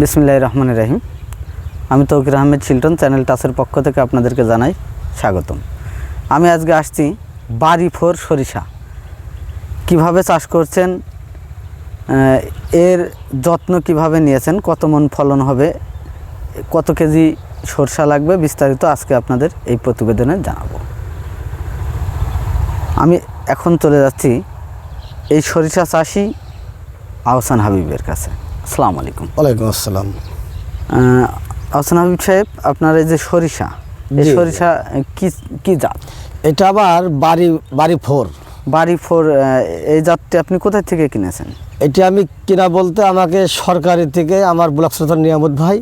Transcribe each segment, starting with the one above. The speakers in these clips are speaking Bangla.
বিসমিল্লাহ রহমান রাহিম। আমি তৌকির আহমেদ চিল্টন চ্যানেল টাসের পক্ষ থেকে আপনাদেরকে জানাই স্বাগতম। আমি আজকে আসছি বাড়ি ফোর সরিষা। কীভাবে চাষ করছেন এর যত্ন কীভাবে নিয়েছেন, কত মন ফলন হবে, কত কেজি সরষা লাগবে, বিস্তারিত আজকে আপনাদের এই প্রতিবেদনে জানাব। আমি এখন চলে যাচ্ছি এই সরিষা চাষি আহসান হাবিবের কাছে। আসসালামু আলাইকুম। ওয়ালাইকুম আসসালাম। আহসান হাবিব সাহেব আপনার এই যে সরিষা এই সরিষা কি কি জাত? এটা আবার বাড়ি বাড়ি ফোর। বাড়ি ফোর এই জাতটি আপনি কোথায় থেকে কিনেছেন? এটা আমি কিনা বলতে আমাকে সরকারি থেকে আমার ব্লক সরকার নিয়ামত ভাই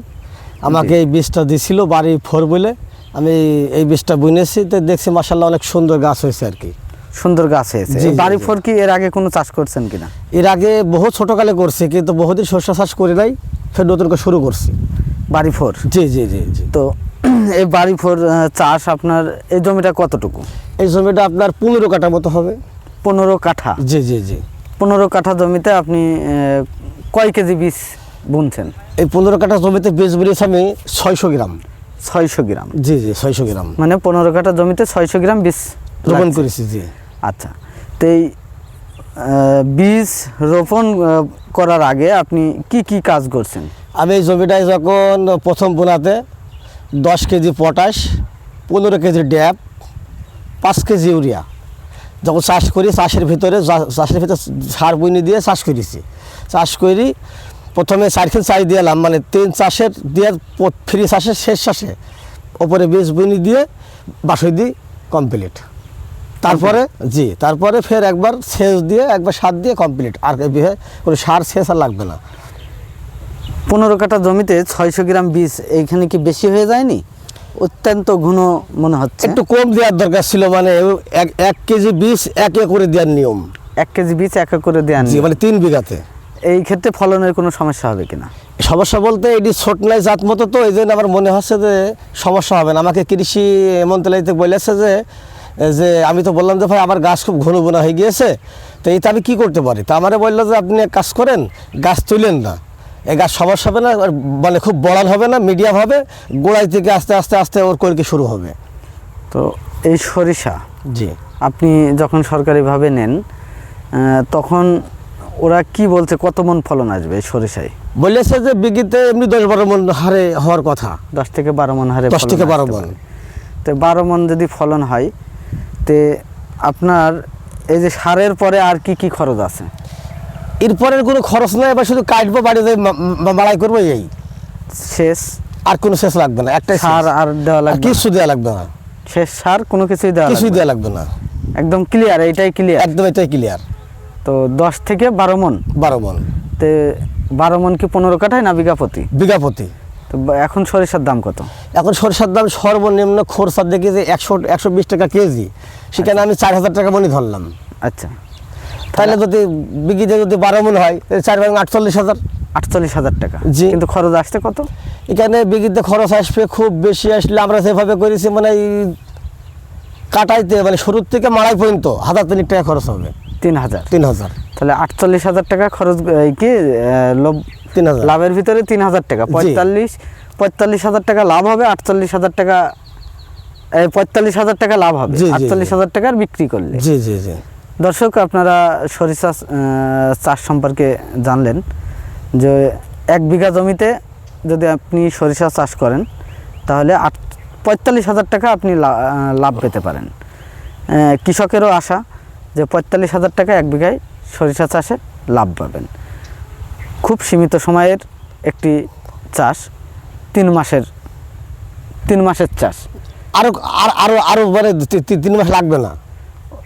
আমাকে এই বীজটা দিছিল বাড়ি ফোর বলে। আমি এই বীজটা বুনেছি তো দেখছি মাসাল্লাহ অনেক সুন্দর গাছ হয়েছে আর কি। সুন্দর গাছ হয়েছে। বাড়ি। ফোর কি এর আগে কোনো চাষ করছেন কিনা? এর আগে বহু ছোটোকালে করছি কিন্তু বহুদিন শস্য চাষ করি নাই ফের নতুন করে শুরু করছি। বাড়ি ফোর? জি জি জি জি। তো এই বাড়ি ফোর চাষ আপনার এই জমিটা কতটুকু? এই জমিটা আপনার পনেরো কাঠা মতো হবে। পনেরো কাঠা? জি জি জি। পনেরো কাঠা জমিতে আপনি কয় কেজি বীজ বুনছেন? এই পনেরো কাঠা জমিতে বীজ বুনেছি আমি ছয়শো গ্রাম। ছয়শো গ্রাম? জি জি ছয়শো গ্রাম। মানে পনেরো কাঠা জমিতে ছয়শো গ্রাম বীজ রোপণ করেছি জি। আচ্ছা। তো এই বীজ রোপণ করার আগে আপনি কি কি কাজ করছেন? আমি এই জমিটায় যখন প্রথম বোনাতে দশ কেজি পটাশ, পনেরো কেজি ড্যাপ পাঁচ কেজি ইউরিয়া। যখন চাষ করি, চাষের ভিতরে চাষের ভিতরে সার বুনি দিয়ে চাষ করেছি। চাষ করি, প্রথমে চারখান চাই দিলাম মানে তিন চাষের দিয়ে ফ্রি চাষের শেষ চাষে। ওপরে বীজ বুনি দিয়ে বাসই দিই কমপ্লিট। তারপরে জি তারপরে ফের একবার সেচ দিয়ে একবার সার দিয়ে কমপ্লিট আর কোনো সার সেচ আর লাগবে না। পনেরো কাঠা জমিতে ছয়শো গ্রাম বীজ এইখানে কি বেশি হয়ে যায়নি? অত্যন্ত ঘন মনে হচ্ছে। একটু কম দেওয়ার দরকার ছিল মানে এক এক কেজি বীজ এক এক করে দেওয়ার নিয়ম। এক কেজি বীজ এক এক করে দেওয়ার জি মানে তিন বিঘাতে। এই ক্ষেত্রে ফলনের কোনো সমস্যা হবে কিনা? সমস্যা বলতে এটি ছোট নাই জাত মতো তো এই জন্য আমার মনে হচ্ছে যে সমস্যা হবে না। আমাকে কৃষি মন্ত্রণালয়তে বলেছে যে যে আমি তো বললাম যে ভাই আমার গাছ খুব ঘন বোনা হয়ে গিয়েছে তো এইটা আমি কী করতে পারি? তা আমারে বলল যে আপনি এক কাজ করেন গাছ তুলেন না। এই গাছ সমস্যা হবে না মানে খুব বড়ান হবে না মিডিয়াম হবে গোড়ায় থেকে আস্তে আস্তে আস্তে ওর কলকে শুরু হবে। তো এই সরিষা জি। আপনি যখন সরকারিভাবে নেন তখন ওরা কি বলছে কত মন ফলন আসবে সরিষায়? বলেছে যে বিঘিতে এমনি দশ বারো মন হারে হওয়ার কথা। দশ থেকে বারো মন হারে দশ থেকে বারো মন। তো বারো মন যদি ফলন হয় তে আপনার এই যে সারের পরে আর কি কি খরচ আছে? এরপরের কোনো খরচ নাই এবার শুধু কাটবো বাড়িতে মাড়াই করব এই শেষ? আর কোনো শেষ লাগবে না একটাই সার আর দেওয়া লাগবে? কিছু দেওয়া লাগবে না। শেষ সার কোনো কিছুই দেওয়া কিছুই দেওয়া লাগবে না। একদম ক্লিয়ার এইটাই ক্লিয়ার একদম এটাই ক্লিয়ার তো দশ থেকে বারো মন? বারো মন। তে বারো মন কি পনেরো কাঠায় না বিঘা প্রতি বিঘা প্রতি তো এখন সরিষার দাম কত? এখন সরিষার দাম সর্বনিম্ন খরচা দেখি যে একশো একশো বিশ টাকা কেজি। সেখানে আমি চার হাজার টাকা মনে ধরলাম। আচ্ছা। তাহলে যদি বিঘিতে যদি বারো মন হয় তাহলে চার ভাগ আটচল্লিশ হাজার। আটচল্লিশ হাজার টাকা। জি। কিন্তু খরচ আসতে কত? এখানে বিঘিতে খরচ আসবে খুব বেশি আসলে আমরা যেভাবে করেছি মানে এই কাটাইতে মানে শুরুর থেকে মাড়াই পর্যন্ত হাজার তিনিক টাকা খরচ হবে। তিন হাজার। তিন হাজার। তাহলে আটচল্লিশ হাজার টাকা খরচ কি লোভ লাভের ভিতরে তিন হাজার টাকা। পঁয়তাল্লিশ পঁয়তাল্লিশ হাজার টাকা লাভ হবে আটচল্লিশ হাজার টাকা পঁয়তাল্লিশ হাজার টাকা লাভ হবে। আটচল্লিশ হাজার টাকার বিক্রি করলে। জি জি জি। দর্শক আপনারা সরিষা চাষ সম্পর্কে জানলেন যে এক বিঘা জমিতে যদি আপনি সরিষা চাষ করেন তাহলে আট পঁয়তাল্লিশ হাজার টাকা আপনি লাভ পেতে পারেন। কৃষকেরও আশা যে পঁয়তাল্লিশ হাজার টাকা এক বিঘায় সরিষা চাষে লাভ পাবেন। খুব সীমিত সময়ের একটি চাষ তিন মাসের তিন মাসের চাষ। আরও আর- আরও আরও মানে তিন মাস লাগবে না?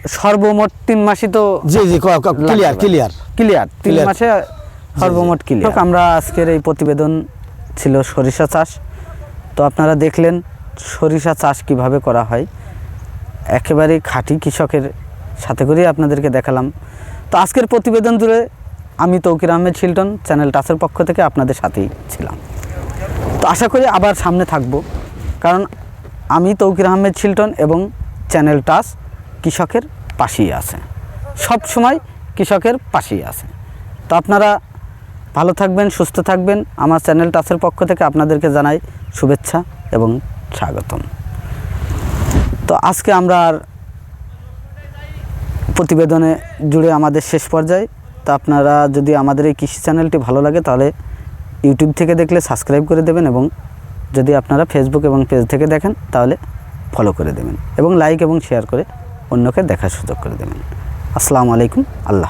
সর্বমোট তিন মাসই তো জি জি ক্লিয়ার ক্লিয়ার ক্লিয়ার তিন মাসে সর্বমোট ক্লিয়ার আমরা আজকের এই প্রতিবেদন ছিল সরিষা চাষ। তো আপনারা দেখলেন সরিষা চাষ কীভাবে করা হয়। একেবারেই খাঁটি কৃষকের সাথে করেই আপনাদেরকে দেখালাম। তো আজকের প্রতিবেদন জুড়ে আমি তৌকির আহমেদ শিল্টন, চ্যানেল টাসের পক্ষ থেকে আপনাদের সাথেই ছিলাম। তো আশা করি আবার সামনে থাকব, কারণ আমি তৌকির আহমেদ শিল্টন এবং চ্যানেল টাচ কৃষকের পাশেই আছে। সব সময় কৃষকের পাশেই আছে। তো আপনারা ভালো থাকবেন, সুস্থ থাকবেন। আমার চ্যানেল টাচের পক্ষ থেকে আপনাদেরকে জানাই শুভেচ্ছা এবং স্বাগতম। তো আজকে আমরা আর প্রতিবেদনে জুড়ে আমাদের শেষ পর্যায়ে তো আপনারা যদি আমাদের এই কৃষি চ্যানেলটি ভালো লাগে তাহলে ইউটিউব থেকে দেখলে সাবস্ক্রাইব করে দেবেন এবং যদি আপনারা ফেসবুক এবং পেজ থেকে দেখেন তাহলে ফলো করে দেবেন এবং লাইক এবং শেয়ার করে অন্যকে দেখার সুযোগ করে দেবেন। আসসালামু আলাইকুম, আল্লাহ